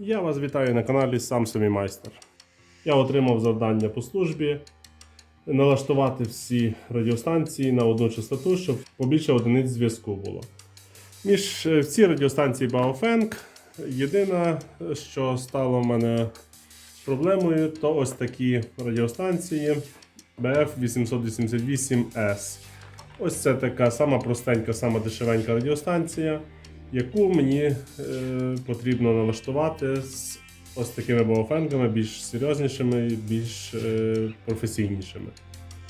Я вас вітаю на каналі Сам собі майстер. Я отримав завдання по службі налаштувати всі радіостанції на одну частоту, щоб побільше одиниць зв'язку було. Між е, всі радіостанції Baofeng єдине, що стало в мене проблемою, то ось такі радіостанції BF888S. Ось це така сама простенька, сама дешевенька радіостанція, яку мені е, потрібно налаштувати з ось такими баофенгами, більш серйознішими, і більш е, професійнішими.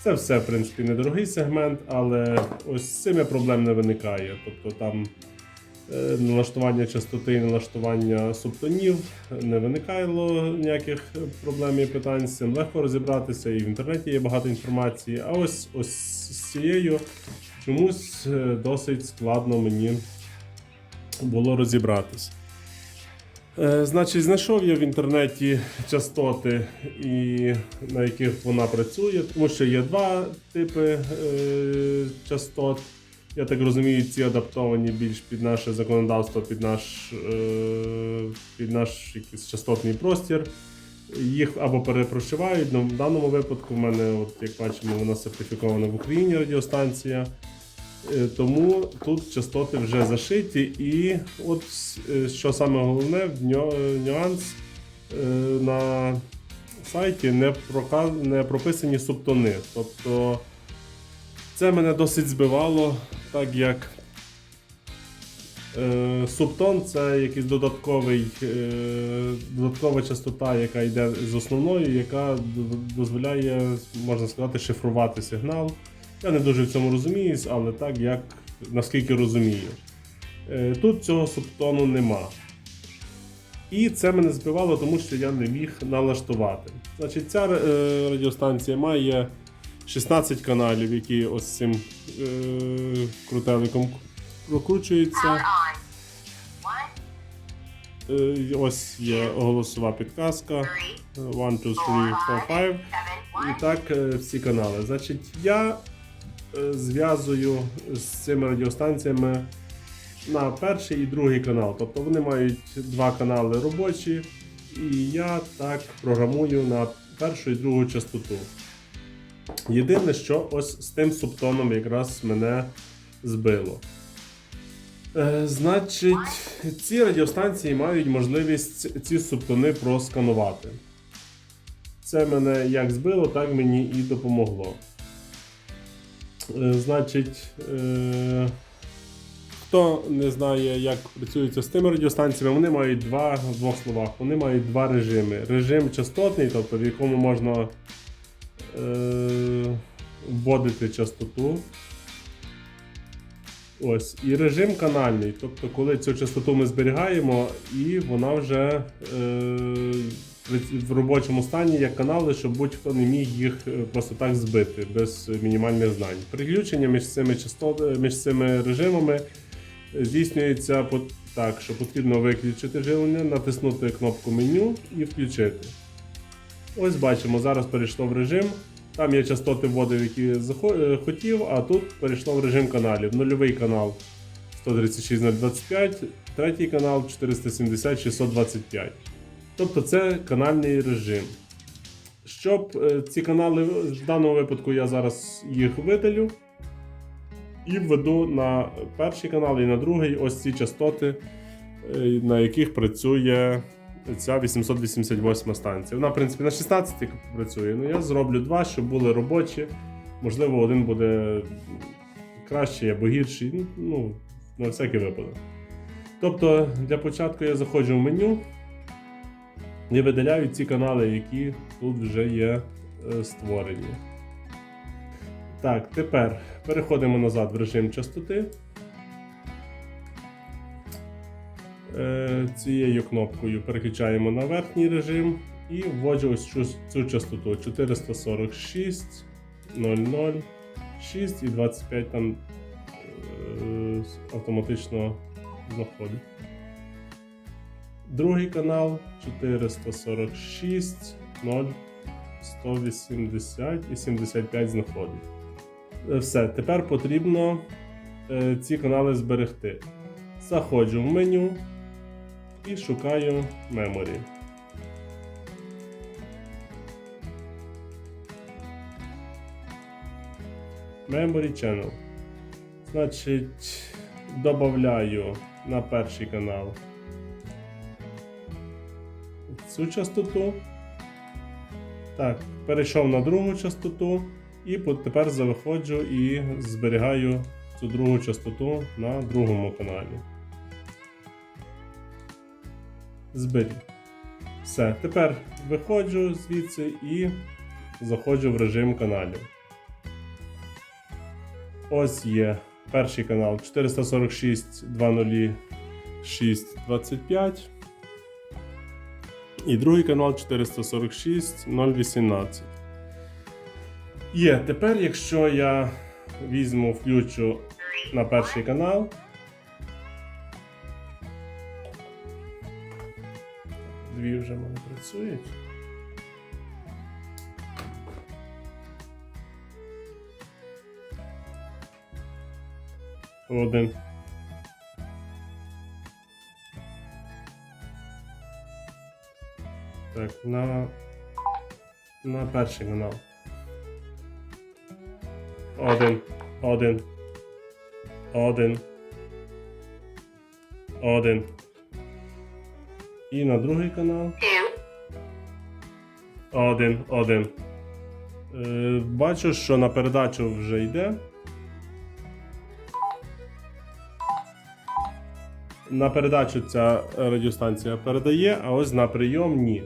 Це все, в принципі, недорогий сегмент, але ось з цими проблем не виникає. Тобто там е, налаштування частоти налаштування субтонів не виникало ніяких проблем і питань. З цим легко розібратися, і в інтернеті є багато інформації. А ось ось з цією чомусь е, досить складно мені було розібратися. Е, Значить, знайшов я в інтернеті частоти, і на яких вона працює, тому що є два типи е, частот. Я так розумію, ці адаптовані більш під наше законодавство, під наш, е, під наш якийсь частотний простір. Їх або перепрошивають, але в даному випадку в мене, от, як бачимо, вона сертифікована в Україні радіостанція. Е, Тому тут частоти вже зашиті, і от е, що саме головне, в е, нюанс на сайті не, прока- не прописані субтони. Тобто це мене досить збивало, так як субтон це якийсь додатковий, додаткова частота, яка йде з основною, яка дозволяє, можна сказати, шифрувати сигнал. Я не дуже в цьому розуміюсь, але так як наскільки розумію. Е, Тут цього субтону нема. І це мене збивало, тому що я не міг налаштувати. Значить, ця е, радіостанція має 16 каналів, які ось цим е, крутеликом прокручуються. Ось є голосова підказка. three, 1, 2, 3, 4, 5. І так всі канали. Значить, я зв'язую з цими радіостанціями на перший і другий канал. Тобто вони мають два канали робочі, і я так програмую на першу і другу частоту. Єдине, що ось з тим субтоном якраз мене збило. Е, значить, ці радіостанції мають можливість ці субтони просканувати. Це мене як збило, так мені і допомогло. Е, Значить, е, хто не знає, як працюється з тими радіостанціями, вони мають два в двох словах. Вони мають два режими. Режим частотний, тобто в якому можна е, вводити частоту. Ось, і режим канальний. Тобто, коли цю частоту ми зберігаємо, і вона вже в робочому стані як канали, щоб будь-хто не міг їх е, просто так збити без мінімальних знань. Переключення між цими частот, між цими режимами здійснюється по- так, що потрібно виключити живлення, натиснути кнопку меню і включити. Ось бачимо, зараз перейшло в режим. Там я частоти вводив, які е, хотів, а тут перейшло в режим каналів. Нульовий канал 136025, третій канал 470-625. Тобто це канальний режим. Щоб е, ці канали, в даному випадку я зараз їх видалю і введу на перший канал і на другий ось ці частоти, е, на яких працює ця 888 станція. Вона, в принципі, на 16 працює. Ну я зроблю два, щоб були робочі. Можливо, один буде кращий або гірший. Ну, на всякий випадок. Тобто, для початку я заходжу в меню і видаляю ці канали, які тут вже є е, створені. Так, тепер переходимо назад в режим частоти. Е, Цією кнопкою переключаємо на верхній режим і вводжу ось цю, цю частоту 446, 00, 6 і 25 там е, автоматично знаходить. Другий канал 446, 0, 180 і 75 знаходить. Е, Все, тепер потрібно е, ці канали зберегти. Заходжу в меню і шукаю memory. Memory Channel. Значить, додаю на перший канал цю частоту. Так, перейшов на другу частоту і тепер завиходжу і зберігаю цю другу частоту на другому каналі. Зберіг. Все. Тепер виходжу звідси і заходжу в режим каналів. Ось є перший канал 446 206 25. І другий канал 446 018. Є. Тепер, якщо я візьму, включу на перший канал. Дві вже в мене працюють. Один. Так, на, на перший канал. Один. Один. Один. Один. І на другий канал. Один. Один. Е, бачу, що на передачу вже йде. На передачу ця радіостанція передає, а ось на прийом ні.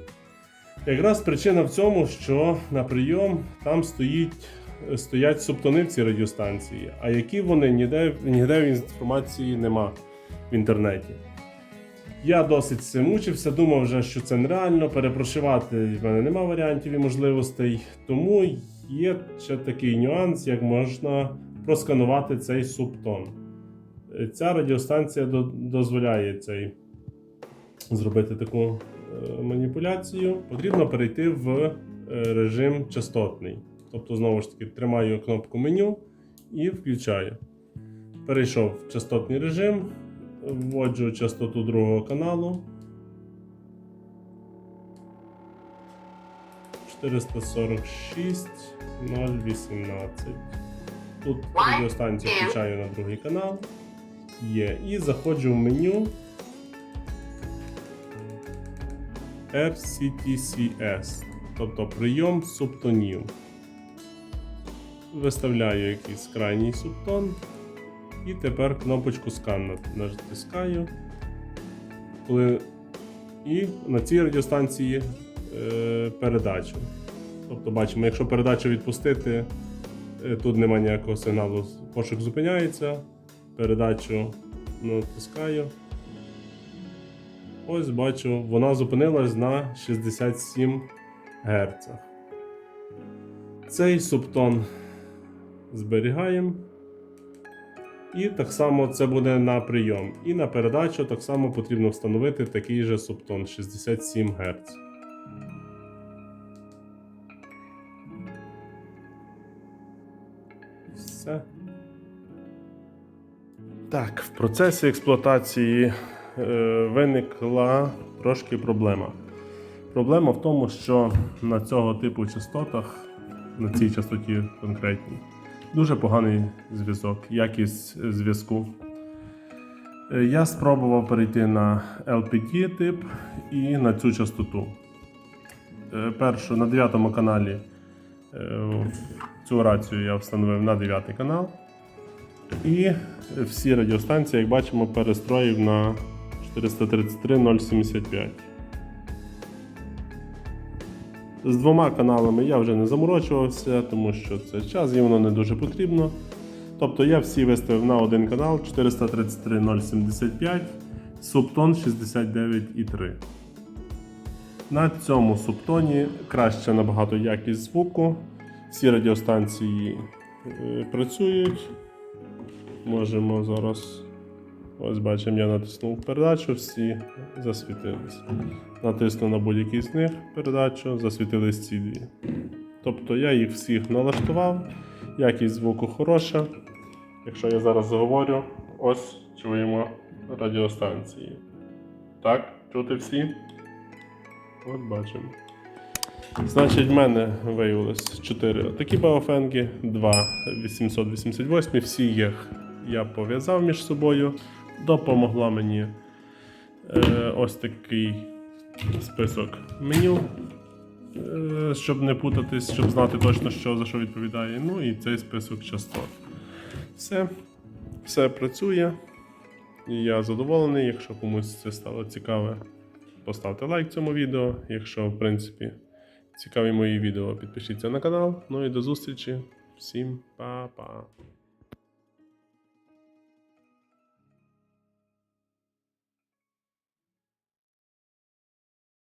Якраз причина в цьому, що на прийом там стоїть, стоять субтони в цій радіостанції, а які вони ніде, ніде в інформації нема в інтернеті. Я досить цим мучився, думав вже, що це нереально, перепрошивати в мене нема варіантів і можливостей. Тому є ще такий нюанс, як можна просканувати цей субтон. Ця радіостанція дозволяє цей зробити таку маніпуляцію. Потрібно перейти в е, режим частотний. Тобто, знову ж таки, тримаю кнопку меню і включаю. Перейшов в частотний режим, вводжу частоту другого каналу. 446 018. Тут радіостанцію включаю на другий канал. Є. І заходжу в меню RCTCS, тобто прийом субтонів. Виставляю якийсь крайній субтон. І тепер кнопочку скан натискаю. І на цій радіостанції е, передачу. Тобто бачимо, якщо передачу відпустити, е, тут немає ніякого сигналу, пошук зупиняється. Передачу натискаю. Ось бачу, вона зупинилась на 67 Гц. Цей субтон зберігаємо. І так само це буде на прийом. І на передачу так само потрібно встановити такий же субтон 67 Гц. Все. Так, в процесі експлуатації виникла трошки проблема. Проблема в тому, що на цього типу частотах, на цій частоті конкретній, дуже поганий зв'язок, якість зв'язку. Е, Я спробував перейти на LPT тип і на цю частоту. Е, Першу на 9 каналі е, цю рацію я встановив на 9 канал. І всі радіостанції, як бачимо, перестроїв на 433.075. З двома каналами я вже не заморочувався, тому що це час і воно не дуже потрібно. Тобто я всі виставив на один канал 433.075, субтон 69,3. На цьому субтоні краще набагато якість звуку. Всі радіостанції е, працюють. Можемо зараз. Ось бачимо, я натиснув передачу, всі засвітились. Натисну на будь-який з них передачу, засвітились ці дві. Тобто я їх всіх налаштував, якість звуку хороша. Якщо я зараз заговорю, ось чуємо радіостанції. Так, Чути всі? От бачимо. Значить, в мене виявилось 4 такі баофенги, 2 888, всі їх я пов'язав між собою. Допомогла мені е, ось такий список меню, е, щоб не путатись, щоб знати точно, що за що відповідає. Ну і цей список частот. Все, все працює. І я задоволений. Якщо комусь це стало цікаве, поставте лайк цьому відео. Якщо, в принципі, цікаві мої відео, підпишіться на канал. Ну і до зустрічі. Всім па-па.